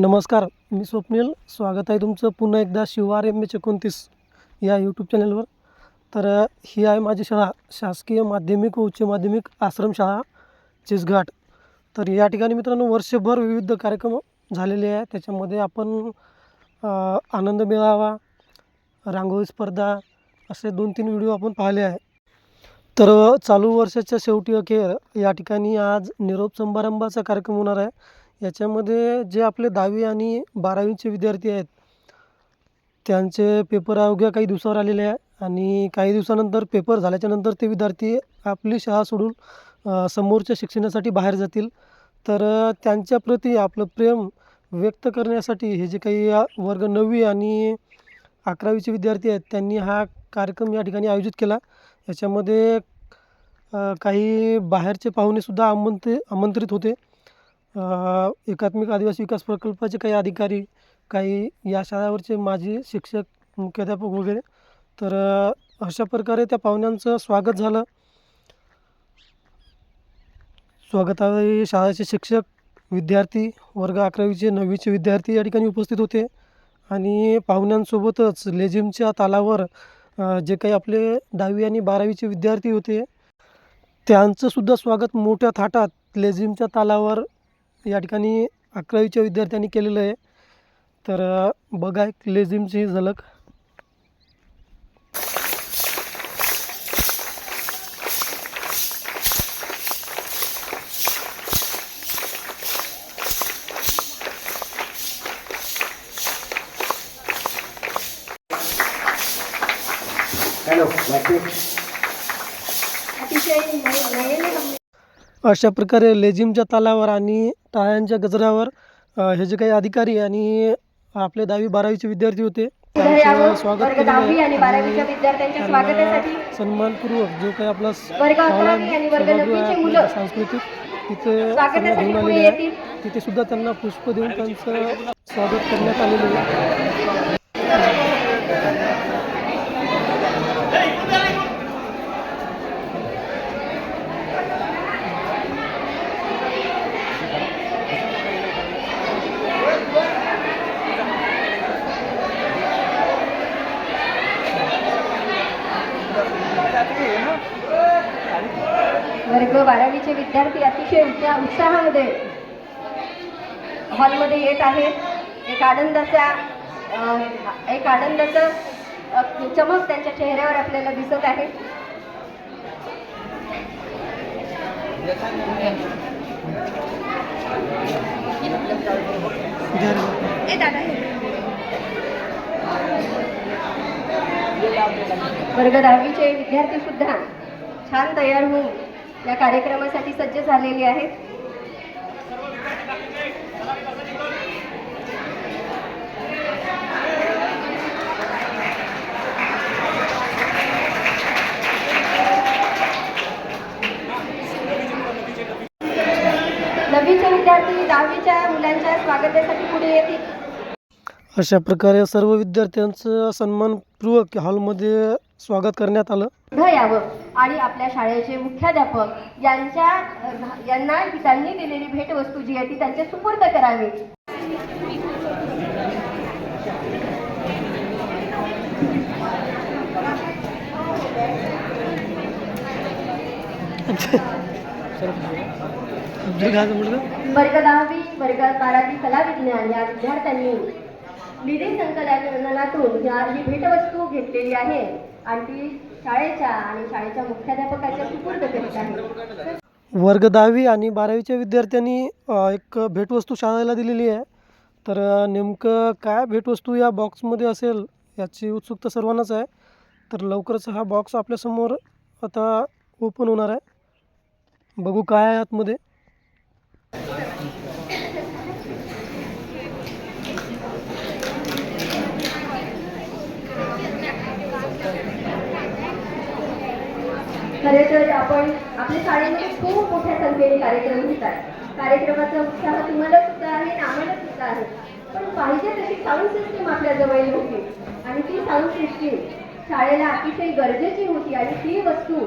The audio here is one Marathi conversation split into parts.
नमस्कार मी स्वप्नील. स्वागत आहे तुमचं पुन्हा एकदा शिवार एम एच एकोणतीस या यूट्यूब चॅनलवर तर ही आहे माझी शाळा शासकीय माध्यमिक व उच्च माध्यमिक आश्रमशाळा चिसघाट. तर या ठिकाणी मित्रांनो वर्षभर विविध कार्यक्रम झालेले आहे त्याच्यामध्ये आपण आनंद मेळावा रांगोळी स्पर्धा असे दोन तीन व्हिडिओ आपण पाहिले आहे तर चालू वर्षाच्या शेवटी अखेर या ठिकाणी आज निरोप समारंभाचा कार्यक्रम होणार आहे. याच्यामध्ये जे आपले दहावी आणि बारावीचे विद्यार्थी आहेत त्यांचे पेपर अवघ्या काही दिवसावर आलेले आहे आणि काही दिवसानंतर पेपर झाल्याच्यानंतर ते विद्यार्थी आपली शाळा सोडून समोरच्या शिक्षणासाठी बाहेर जातील. तर त्यांच्याप्रती आपलं प्रेम व्यक्त करण्यासाठी हे जे काही वर्ग नववी आणि अकरावीचे विद्यार्थी आहेत त्यांनी हा कार्यक्रम या ठिकाणी आयोजित केला. याच्यामध्ये काही बाहेरचे पाहुणेसुद्धा आमंत्रि आमंत्रित होते. एकात्मिक आदिवासी विकास प्रकल्पाचे काही अधिकारी काही या शाळावरचे माजी शिक्षक मुख्याध्यापक वगैरे. तर अशा प्रकारे त्या पाहुण्यांचं स्वागत झालं. स्वागतावेळी शाळेचे शिक्षक विद्यार्थी वर्ग अकरावीचे नववीचे विद्यार्थी या ठिकाणी उपस्थित होते. आणि पाहुण्यांसोबतच लेझिमच्या तालावर जे काही आपले दहावी आणि बारावीचे विद्यार्थी होते त्यांचंसुद्धा स्वागत मोठ्या थाटात लेझिमच्या तालावर या ठिकाणी अकरावीच्या विद्यार्थ्यांनी केलेलं आहे. तर बघा एक लेझिमची झलक हॅलो माहिती अतिशय नय- नयनरम्य अशा प्रकारे लेझिमच्या तालावर आणि टाळ्यांच्या गजरावर हे जे काही अधिकारी आणि आपले दहावी बारावीचे विद्यार्थी होते त्यांचं स्वागत केलेलं आहे. आणि त्यांना सन्मानपूर्वक जो काही आपला सभागृह सांस्कृतिक तिथे स्वागतासाठी घेऊन आलेले आहे. तिथे सुद्धा त्यांना पुष्प देऊन त्यांचं स्वागत करण्यात आलेलं आहे. वर्ग बारावीचे विद्यार्थी अतिशय उत्सा उत्साहामध्ये हॉलमध्ये येत आहेत एक आनंदाचा एक आनंदाचं चमक त्यांच्या चेहऱ्यावर आपल्याला दिसत आहे. वर्ग दहावीचे विद्यार्थी सुद्धा छान तयार होऊन या कार्यक्रमासाठी सज्ज झालेली आहेत. नववीचे विद्यार्थी दहावीच्या मुलांच्या स्वागतासाठी पुढे येतील. अशा प्रकारे सर्व विद्यार्थ्यांचं सन्मानपूर्वक हॉलमध्ये स्वागत करण्यात आलं. पुढं यावं आणि आपल्या शाळेचे मुख्याध्यापक यांच्या यांना त्यांनी दिलेली भेटवस्तू जी आहे ती त्यांच्या सुपूर्द करावी. वर्ग दहावी वर्ग बारावी कला विज्ञान या विद्यार्थ्यांनी निधी संकलनातून या ही भेटवस्तू घेतलेली आहे. आणि ती शाळेच्या आणि शाळेच्या मुख्याध्यापकाच्या सुपूर्द करीत आहे. वर्ग दहावी आणि बारावीच्या विद्यार्थ्यांनी एक भेटवस्तू शाळेला दिलेली आहे. तर नेमकं काय भेटवस्तू या बॉक्समध्ये असेल याची उत्सुकता सर्वांनाच आहे. तर लवकरच हा बॉक्स आपल्यासमोर आता ओपन होणार आहे. बघू काय आहे आतमध्ये. खरे तर आपण आपल्या शाळेमध्ये खूप मोठ्या संख्येने कार्यक्रम घेतात. कार्यक्रमाचा उत्साह तुम्हाला सुद्धा आहे आणि आम्हाला सुद्धा आहे. पण पाहिजे तशी साऊंड सिस्टीम आपल्या जवळ होती आणि ती साऊंड सिस्टीम शाळेला अतिशय गरजेची होती आणि ती वस्तू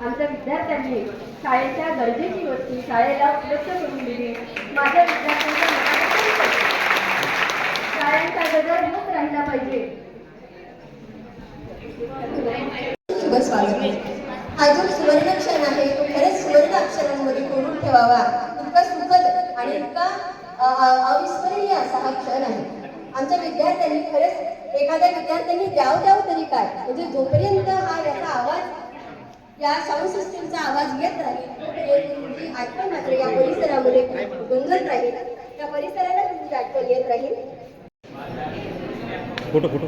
आमच्या विद्यार्थ्यांनी शाळेच्या गरजेची वस्तू शाळेला उपलब्ध करून दिली. माझ्या विद्यार्थ्यांच्या मनापासून अ- अविस्मरणीय असा हा क्षण आहे आमच्या विद्यार्थ्यांनी खरंच एखाद्या विद्यार्थ्यांनी द्याव द्याव तरी काय म्हणजे जोपर्यंत हा याचा आवाज या साऊंड सिस्टीमचा आवाज येत राहील तुमची आठवण मात्र या परिसरामध्ये गुंगत राहील त्या परिसराला तुमची आठवण येत राहील फोटो फोटो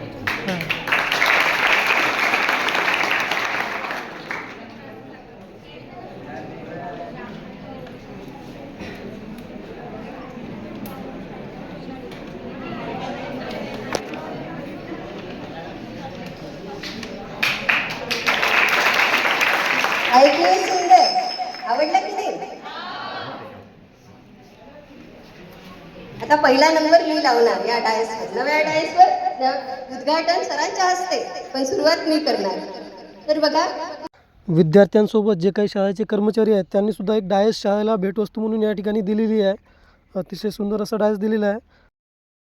ऐकले सुंदर आवडलं की नाही आता पहिला नंबर मी लावणार या डायसवर. नव्या डायसवर उद्घाटन सरांच्या हस्ते पण सुरुवात मी करणार. तर बघा. विद्यार्थ्यांसोबत जे काही शाळेचे कर्मचारी आहेत त्यांनी सुद्धा एक डायस शाळेला भेटवस्तू म्हणून या ठिकाणी दिलेली आहे. अतिशय सुंदर असं डायस दिलेलं आहे.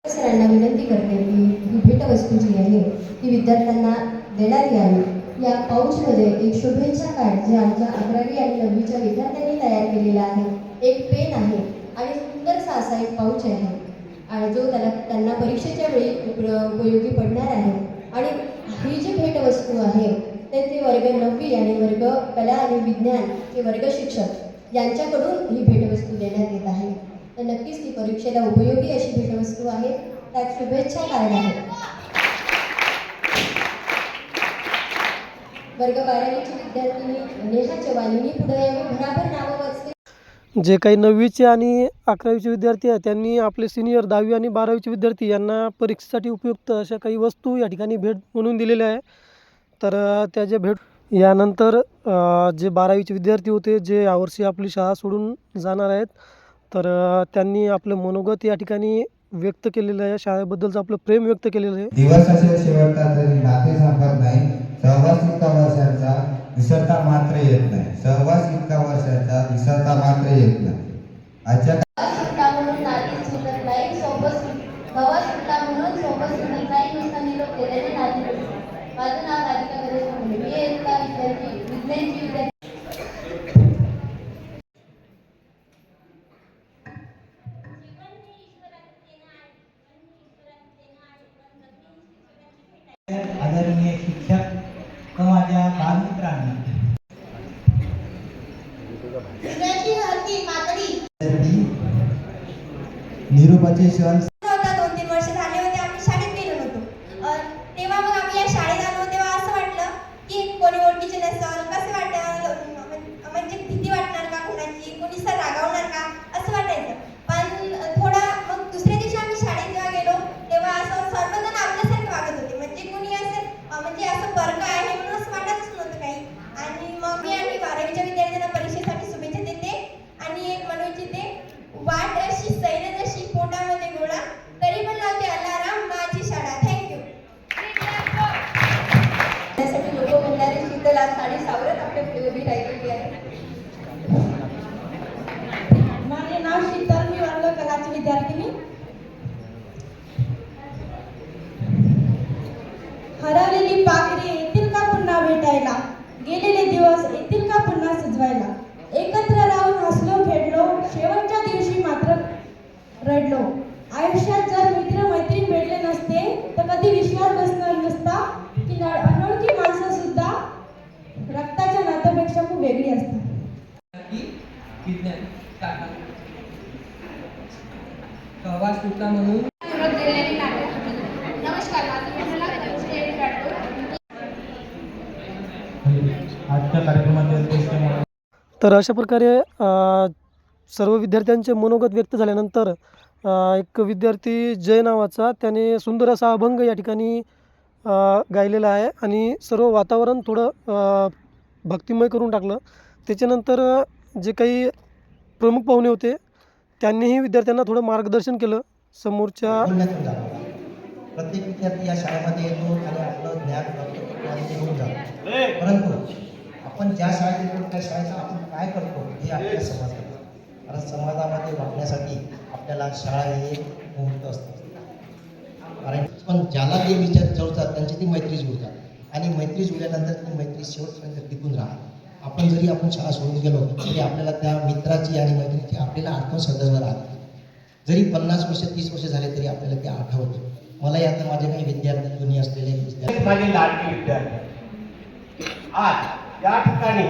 सरांना विनंती करते की ही भेटवस्तू जी आहे ती विद्यार्थ्यांना देण्यात यावी या पाऊचमध्ये एक शुभेच्छा कार्ड जे आमच्या अकरावी आणि नववीच्या विद्यार्थ्यांनी तयार केलेला आहे. एक पेन आहे आणि सुंदरसा असा एक पाऊच आहे. आणि जो त्याला त्यांना परीक्षेच्या वेळी उप- उपयोगी पडणार आहे. आणि ही जी भेटवस्तू आहे ते ते वर्ग नववी आणि वर्ग कला आणि विज्ञान हे वर्ग शिक्षक यांच्याकडून ही भेटवस्तू देण्यात येत आहे. तर नक्कीच ती परीक्षेला उपयोगी अशी भेटवस्तू आहे. त्यात शुभेच्छा कारण आहे. वर्ग बारावीची विद्यार्थिनी नेहा चव्हाण हिने पुढे यावी भराभर नावं जे काही नववीचे आणि अकरावीचे विद्यार्थी आहेत त्यांनी आपले सिनियर दहावी आणि बारावीचे विद्यार्थी यांना परीक्षेसाठी उपयुक्त अशा काही वस्तू या ठिकाणी भेट म्हणून दिलेल्या आहे तर त्या ज्या भेट यानंतर जे बारावीचे विद्यार्थी होते जे यावर्षी आपली शाळा सोडून जाणार आहेत तर त्यांनी आपलं मनोगत या ठिकाणी व्यक्त केलेलं आहे. शाळेबद्दलचं आपलं प्रेम व्यक्त केलेलं आहे. शेवटचा तरी नाते संपत नाही. वर्षांचा विसरता मात्र येत नाही. सहवास इतका वर्षाचा विसरता मात्र येत नाही. आजच्या सुट्टा म्हणून नाती सुटत नाही सोबत हवा सुट्टा म्हणून सोबत सुटत नाही नुसतं निरोप केल्याने नाती नसते. माझं नाव राधिका गणेश मोरे. मी एका विद्यार्थी विज्ञानची विद्यार्थी आदरणीय शिक्षक व माझ्या बालमित्रांनी म्हणणारे शीतल साडी सावरत आपल्या पुढे उभी राहिलेली आहे. माझे नाव शीतल मी वाढलो कलाची विद्यार्थिनी हरवलेली पाखरे येतील का पुन्हा भेटायला? गेलेले दिवस येतील का पुन्हा सजवायला एकत्र राहून हसलो खेळलो शेवटच्या दिवशी मात्र रडलो आयुष्यात जर मित्र मैत्रीण भेटले नसते तर कधी विश्वास बसणार नसता की न- अनोळखी माणसं सुद्धा रक्ताच्या नात्यापेक्षा खूप वेगळी असतात विज्ञान सहवास सुद्धा म्हणून नमस्कार माझं आजच्या कार्यक्रमाचे उद्देश म्हणून तर अशा प्रकारे सर्व विद्यार्थ्यांचे मनोगत व्यक्त झाल्यानंतर एक विद्यार्थी जय नावाचा त्याने सुंदर असा अभंग या ठिकाणी गायलेला आहे आणि सर्व वातावरण थोडं भक्तिमय करून टाकलं. त्याच्यानंतर जे काही प्रमुख पाहुणे होते त्यांनीही विद्यार्थ्यांना थोडं मार्गदर्शन केलं. समोरच्या प्रत्येक विद्यार्थी या शाळेमध्ये येतो आणि आपलं ज्ञान प्राप्त करतो आणि ते होऊन जातो. परंतु आपण ज्या शाळेत येतो त्या शाळेचं आपण काय करतो हे आपल्या समाजात. कारण समाजामध्ये वागण्यासाठी आपल्याला शाळा हे एक मुहूर्त असतं. कारण पण ज्याला जे विचार जुळतात त्यांची ती मैत्री जुळतात. आणि मैत्री जुळल्यानंतर ती मैत्री शेवटपर्यंत टिकून राहते. आपण जरी आपण शाळा सोडून गेलो तरी आपल्याला त्या मित्राची आणि मैत्रिणीची आपल्याला आठवण सदैव राहते. जरी पन्नास वर्ष तीस वर्ष झाले तरी आपल्याला ते आठवतं. मलाही आता माझे काही विद्यार्थी जुनी असलेले विद्यार्थी माझे लाडके विद्यार्थी. आज या ठिकाणी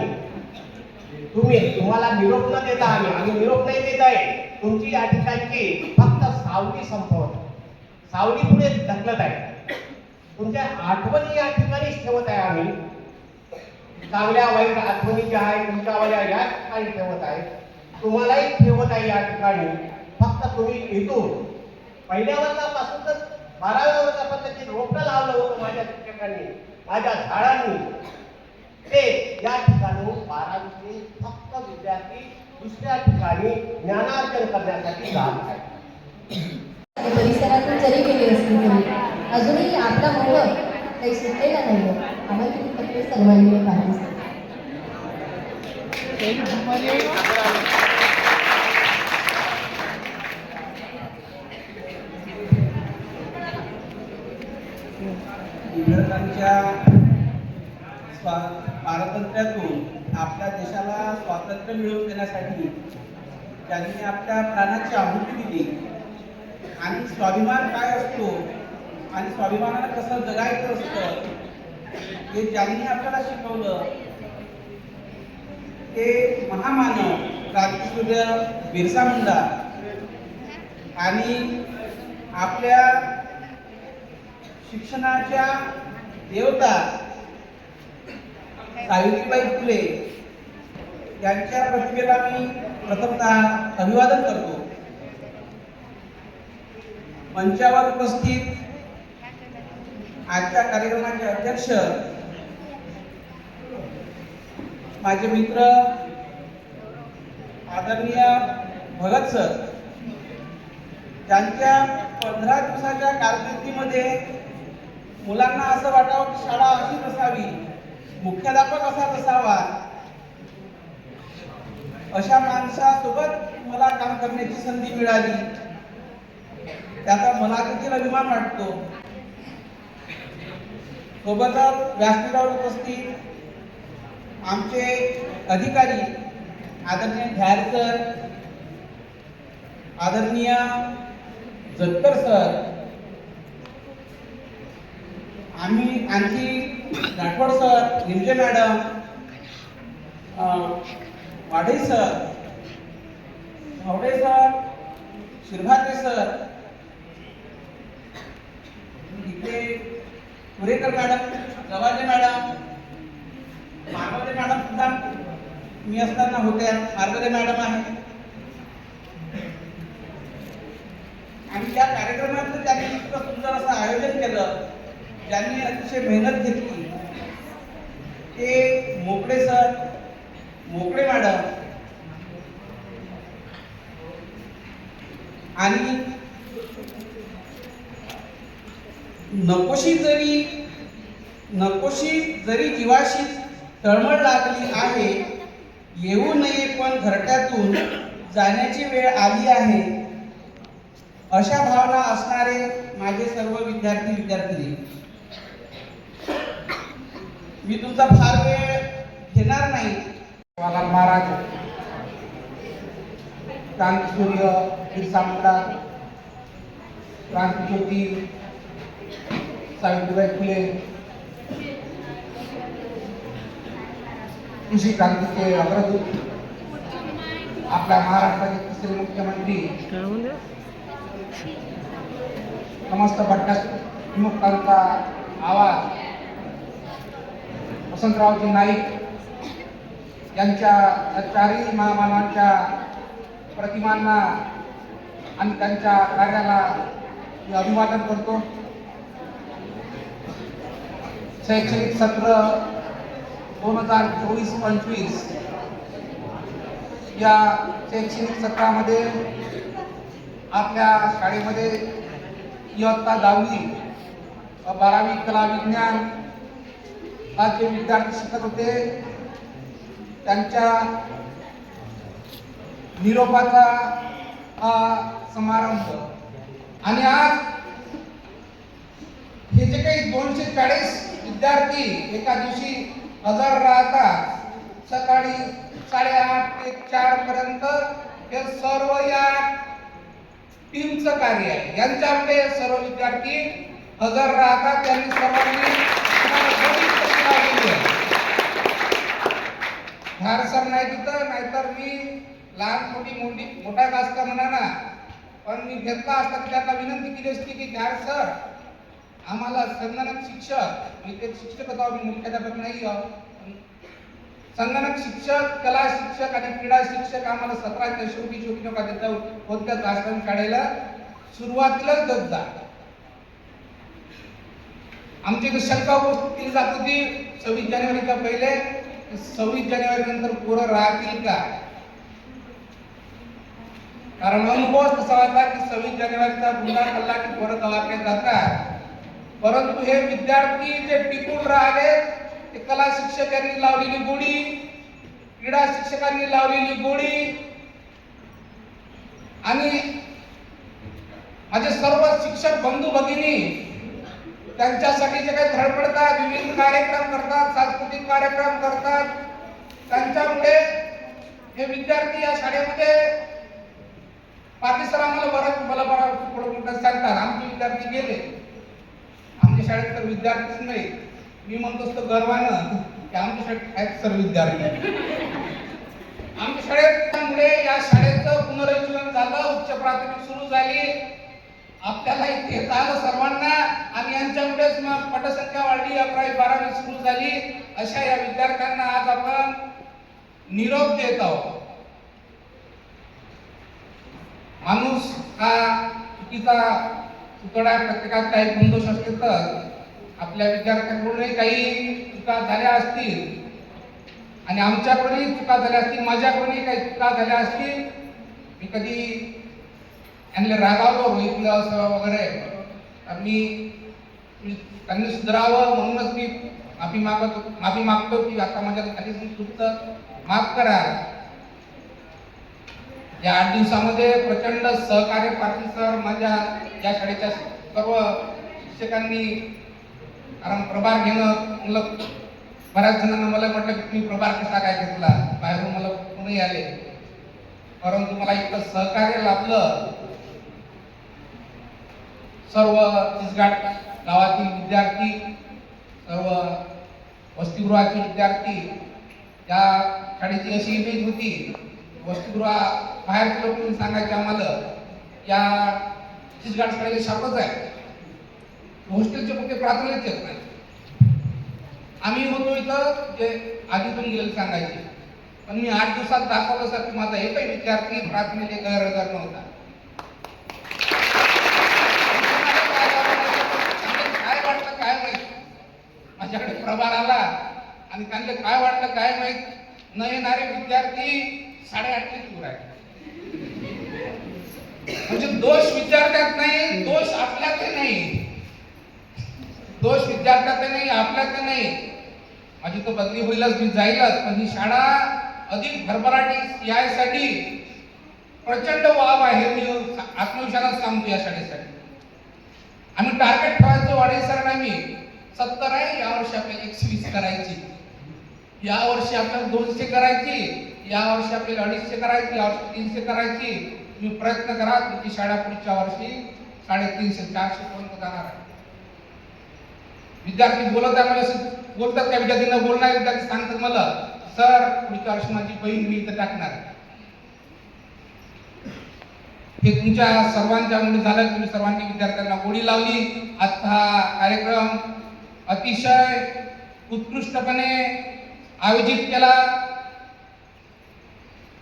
तुम्ही तुम्हाला निरोप न देता आम्ही आम्ही निरोप नाही देत आहे. तुमची या ठिकाणची फक्त सावली संपवत सावली पुढे ढकलत आहे. तुमच्या आठवणी या ठिकाणीच ठेवत आहे आम्ही. चांगल्या वाईट आठवणी ज्या आहेत तुमच्यावाल्या या ठिकाणी ठेवत आहे. तुम्हालाही ठेवत आहे या ठिकाणी. फक्त तुम्ही इथून पहिल्या वर्षापासून तर बाराव्या वर्गापर्यंत जे रोपटं लावलं होतं माझ्या शिक्षकांनी माझ्या झाडांनी. ते या ठिकाणी बारावीचे फक्त विद्यार्थी दुसऱ्या ठिकाणी ज्ञानार्जन करण्यासाठी जात आहेत. परिसरातून जरी गेले असले तरी अजूनही आपला मोह काही सुटलेला नाही आम्हाला तुम्ही फक्त सर्वांनी पाहिजे. टिळकांच्या स्वा पारतंत्र्यातून आपल्या देशाला स्वातंत्र्य मिळवून देण्यासाठी त्यांनी आपल्या प्राणाची आहुती दिली. आणि स्वाभिमान काय असतो? आणि स्वाभिमानाला कसं जगायचं असतं? हे ज्यांनी आपल्याला शिकवलं ते महामानव क्रांतीसूर्य बिरसा मुंडा आणि आपल्या शिक्षणाच्या देवता सावित्रीबाई फुले यांच्या प्रतिमेला मी प्रथमतः अभिवादन करतो. मंचावर उपस्थित आजच्या कार्यक्रमाचे अध्यक्ष माझे मित्र आदरणीय भगत सर त्यांच्या पंधरा दिवसाच्या कारकिर्दीमध्ये मुलांना असं वाटावं की शाळा अशीच असावी मुख्याध्यापक असा नसावा. अशा माणसासोबत मला काम करण्याची संधी मिळाली. त्याचा मला देखील अभिमान वाटतो. सोबतच व्यासपीठावर उपस्थित आमचे अधिकारी आदरणीय ध्यार सर आदरणीय जत्तर सर आम्ही आणखी Rathod sir Hinje madam Wadhe sir Bhavde sir Shirbhate sir इथे Purekar madam Gawaje madam Magwale madam सुद्धा मी असताना होत्या मार्गले मॅडम आहे आणि त्या कार्यक्रमाचं त्यांनी इतकं सुंदर असं आयोजन केलं. ज्यांनी अतिशय मेहनत घेतली. ते मोकळे सर मोकळे मॅडम आणि नकोशी जरी नकोशी जरी जीवाशी तळमळ लागली आहे येऊ नये पण घरट्यातून जाण्याची वेळ आली आहे. अशा भावना असणारे माझे सर्व विद्यार्थी विद्यार्थिनी मी तुमचा फार वेळ घेणार नाही. जवाहरलाल महाराज क्रांतीसूर्य बिरसा मुंडा क्रांतिज्योती सावित्रीबाई फुले कृषी क्रांतीचे अग्रदूत आपल्या महाराष्ट्राचे तिसरे मुख्यमंत्री समस्त भट्टास विमुक्तांचा आवाज. वसंतरावजी नाईक यांच्या चारही महामानवांच्या प्रतिमांना आणि त्यांच्या कार्याला मी अभिवादन करतो. शैक्षणिक सत्र दोन हजार चोवीस पंचवीस या शैक्षणिक सत्रामध्ये आपल्या शाळेमध्ये इयत्ता दहावी बारावी कला विज्ञान आज जे विद्यार्थी शिकत होते. त्यांच्या निरोपाचा हा समारंभ. आणि आज हे जे काही दोनशे चाळीस विद्यार्थी एका दिवशी हजर राहतात सकाळी साडेआठ ते चार पर्यंत हे सर्व या टीमचं कार्य आहे. यांच्यामुळे सर्व विद्यार्थी हजर राहतात. त्यांनी सर्वांनी बरीच कष्ट लावलेली आहे. धार सर नाही तिथं नाहीतर मी लहान मोठी मोठी मोठा कास का म्हणा ना पण मी घेतला असता त्यांना विनंती केली असती की धार सर आम्हाला संगणक शिक्षक मी ते शिक्षक होता मी मुख्याध्यापक नाही संगणक शिक्षक कला शिक्षक आणि क्रीडा शिक्षक आम्हाला सतराशे शेवटी शेवटी नका देता कोणत्याच आश्रम शाळेला सुरुवातीलाच देत जा. आमची इथं शंका केली जात होती सव्वीस जानेवारीच्या पहिले? सव्वीस जानेवारी नंतर पोरं राहतील का? कारण अनुभव तसा होता की सव्वीस जानेवारीचा गुन्हा कल्ला की पोरं दवाखान्यात जातात. परंतु हे विद्यार्थी जे टिकून राहिले ते कला शिक्षकांनी लावलेली गोडी क्रीडा शिक्षकांनी लावलेली गोडी आणि माझे सर्व शिक्षक बंधू भगिनी त्यांच्यासाठी जे काही धडपडतात विविध कार्यक्रम करतात सांस्कृतिक कार्यक्रम करतात त्यांच्यामुळे हे विद्यार्थी या शाळेमध्ये पाकिस्तान सर आम्हाला बरं मला बरं मोठं सांगतात. आमचे विद्यार्थी गेले. आमच्या शाळेत तर विद्यार्थीच नाही. मी म्हणतो असतो गर्वानं की आमच्या शाळेत आहेत सर विद्यार्थी. आमच्या शाळेत त्यामुळे या शाळेचं पुनरुज्जीवन झालं उच्च प्राथमिक सुरू झाली. आपल्याला इथे येता आलं सर्वांना आणि यांच्यामुळेच मग पटसंख्या वाढली अकरावी बारावी सुरू झाली. अशा या विद्यार्थ्यांना आज आपण निरोप देत आहोत. माणूस हा चुकीचा पुतळा प्रत्येकात काही गुणदोष असले तर आपल्या विद्यार्थ्यांकडूनही काही चुका झाल्या असतील. आणि आमच्याकडूनही चुका झाल्या असतील माझ्याकडूनही काही चुका झाल्या असतील. मी कधी यांना रागावलो रोहितलं असं वगैरे. मी त्यांनी सुधारावं म्हणूनच मी माफी मागतो माफी मागतो की आता माझ्या खाली चुकतं माफ करा. या आठ दिवसामध्ये प्रचंड सहकार्य पाटील सर माझ्या या शाळेच्या सर्व शिक्षकांनी कारण प्रभार घेणं मला बऱ्याच जणांना मला म्हटलं की तुम्ही प्रभार कसा काय घेतला? बाहेरून मला कोणी आले. परंतु मला इतकं सहकार्य लाभलं. सर्व तिसघाट गावातील विद्यार्थी सर्व वसतिगृहाचे विद्यार्थी त्या शाळेची अशी इमेज होती वसतिगृहा बाहेरचे लोक येऊन सांगायचे आम्हाला या तिसघाट शाळेला शापच आहे हॉस्टेलचे कुठे प्राथमिक येत नाही. आम्ही होतो इथं जे आधी पण गेले सांगायचे. पण मी आठ दिवसात दाखवलं सर की माझा एकही विद्यार्थी प्राथमिक गैरहजर नव्हता काय वाटलं काय माहीत दरबार आला आणि त्यांना काय वाटलं काय माहीत? न येणारे विद्यार्थी साडेआठशे दूर आहे म्हणजे दोष विद्यार्थ्यात नाही दोष आपल्यात नाही. दोष विद्यार्थ्यात नाही आपल्यात नाही. माझी तो बदली होईलच मी जाईलच पण ही शाळा अधिक भरभराटी यासाठी प्रचंड वाव आहे. मी आत्मविश्वासात सांगतो या शाळेसाठी. आम्ही टार्गेट ठेवायचो वाढेल सर आम्ही सत्तर आहे या वर्षी आपल्याला एकशे वीस करायची. या वर्षी आपल्याला दोनशे करायची या वर्षी आपल्याला अडीचशे करायची या वर्षी तीनशे करायची. तुम्ही प्रयत्न करा तुमची शाळा पुढच्या वर्षी साडेतीनशे चारशे पर्यंत जाणार आहे. विद्यार्थी बोलत आहे मला असं बोलतात त्या विद्यार्थ्यांना बोलणार विद्यार्थी सांगतात मला. सर पुढच्या वर्षी माझी बहीण मी इथं टाकणार हे तुमच्या सर्वांच्यामुळे झालं तुम्ही सर्वांनी विद्यार्थ्यांना गोडी लावली. आजचा हा कार्यक्रम अतिशय उत्कृष्टपणे आयोजित केला.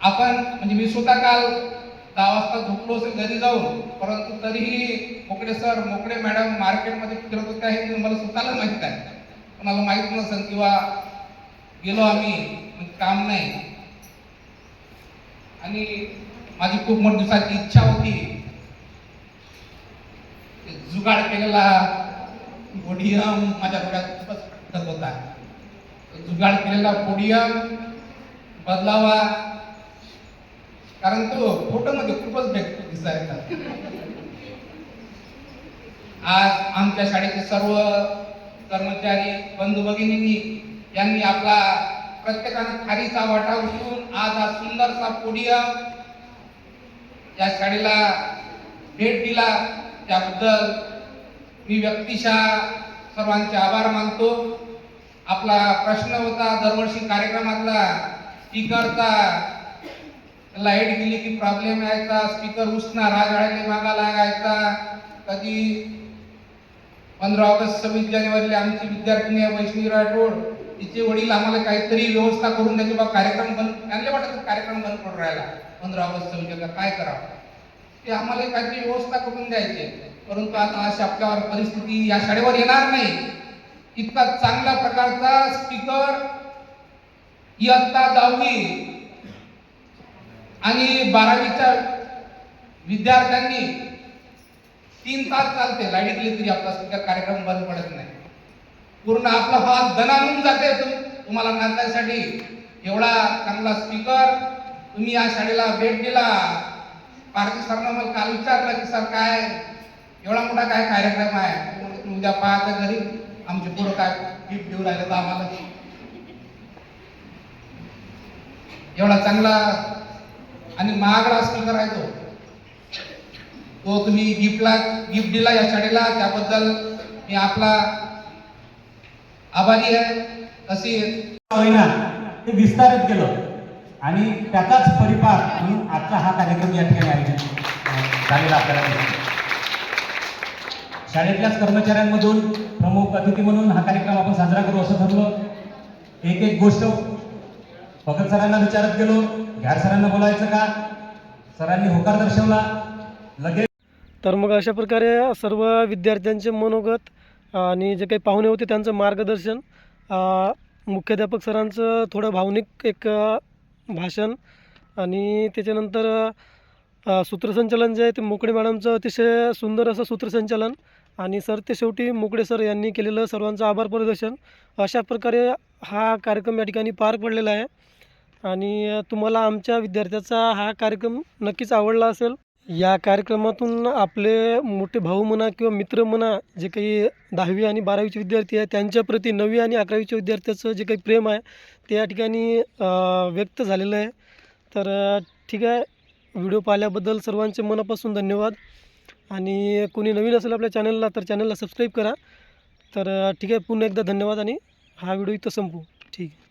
आपण म्हणजे मी स्वतः काल दहा वाजता झोपलो असेल घरी जाऊन परंतु तरीही मोकळे सर मोकळे मॅडम मार्केटमध्ये फिरत होते हे मला स्वतःला माहीत आहे कोणाला माहीत नसेल किंवा गेलो आम्ही म्हणजे काम नाही. आणि माझी खूप मोठी दिवसाची इच्छा होती. जुगाड केलेला मोडिया माझ्या डोळ्यात खूपच खटकत होता जुगाड केलेला पोडियम बदलावा. कारण तो फोटो मध्ये खूपच व्यक्त दिसायचा आज आमच्या शाळेचे सर्व कर्मचारी बंधू भगिनींनी यांनी आपला प्रत्येकानं खारीचा वाटा उचलून आज हा सुंदरसा पोडियम या शाळेला भेट दिला. त्याबद्दल मी व्यक्तिशः सर्वांचे आभार मानतो. आपला प्रश्न होता दरवर्षी कार्यक्रमातला स्पीकरचा लाइट गेली की प्रॉब्लेम यायचा स्पीकर उसना रागाळ्याने मागा लागायचा. कधी पंधरा ऑगस्ट सव्वीस जानेवारीला आमची विद्यार्थिनी आहे वैष्णवी राठोड तिचे वडील आम्हाला काहीतरी व्यवस्था करून द्यायची बा कार्यक्रम बंद त्यांना वाटत कार्यक्रम बंद पडून राहिला. पंधरा ऑगस्ट सव्वीस काय करावं? ते आम्हाला काहीतरी व्यवस्था करून द्यायची. परंतु आता अशी आपल्यावर परिस्थिती या शाळेवर येणार नाही. इतका चांगल्या प्रकारचा स्पीकर इयत्ता दहावी आणि बारावीच्या विद्यार्थ्यांनी तीन तास चालते. लाइट गेली तरी आपला स्पीकर कार्यक्रम बंद पडत नाही. पूर्ण आपला हात दणानून जाते. तुम्हाला नांदण्यासाठी एवढा चांगला स्पीकर तुम्ही या शाळेला भेट दिला. पार्टी सरनं मला काल विचारलं की सर काय एवढा मोठा काय कार्यक्रम आहे? उद्या पाहता घरी. आमचे पुढं काय गिफ्ट देऊ राहिले तर आम्हाला. एवढा चांगला आणि महागडा असं करायचो. तो तो तुम्ही गिफ्टला गिफ्ट दिला या शाळेला त्याबद्दल मी आपला आभारी आहे. अशी होईना. ते विस्तारित केलं. आणि त्याचाच परिपार म्हणून आजचा हा कार्यक्रम या ठिकाणी आयोजित झालेला आपल्याला शाळेतल्याच कर्मचाऱ्यांमधून प्रमुख अतिथी म्हणून हा कार्यक्रम आपण साजरा करू असं ठरलो. एक एक गोष्ट भगत सरांना विचारत गेलो घ्यार सरांना बोलायचं का? सरांनी होकार दर्शवला. लगेच तर मग अशा प्रकारे सर्व विद्यार्थ्यांचे मनोगत आणि जे काही पाहुणे होते त्यांचं मार्गदर्शन मुख्याध्यापक सरांचं थोडं भावनिक एक भाषण आणि त्याच्यानंतर अ, सूत्रसंचालन जे आहे ते मोकळे मॅडमचं अतिशय सुंदर असं सूत्रसंचालन आणि सर ते शेवटी मोकळे सर यांनी केलेलं सर्वांचं आभार प्रदर्शन. अशा प्रकारे हा कार्यक्रम या ठिकाणी पार पडलेला आहे. आणि तुम्हाला आमच्या विद्यार्थ्याचा हा कार्यक्रम नक्कीच आवडला असेल. या कार्यक्रमातून आपले मोठे भाऊ म्हणा किंवा मित्र म्हणा जे काही दहावी आणि बारावीचे विद्यार्थी आहे त्यांच्याप्रती नववी आणि अकरावीच्या विद्यार्थ्याचं जे काही प्रेम आहे ते या ठिकाणी व्यक्त झालेलं आहे. तर ठीक आहे. व्हिडिओ पाहिल्याबद्दल सर्वांचे मनापासून धन्यवाद. आणि कोणी नवीन असेल आपल्या चॅनलला तर चॅनलला सबस्क्राईब करा. तर ठीक आहे पुन्हा एकदा धन्यवाद आणि हा व्हिडिओ इथं संपू. ठीक आहे.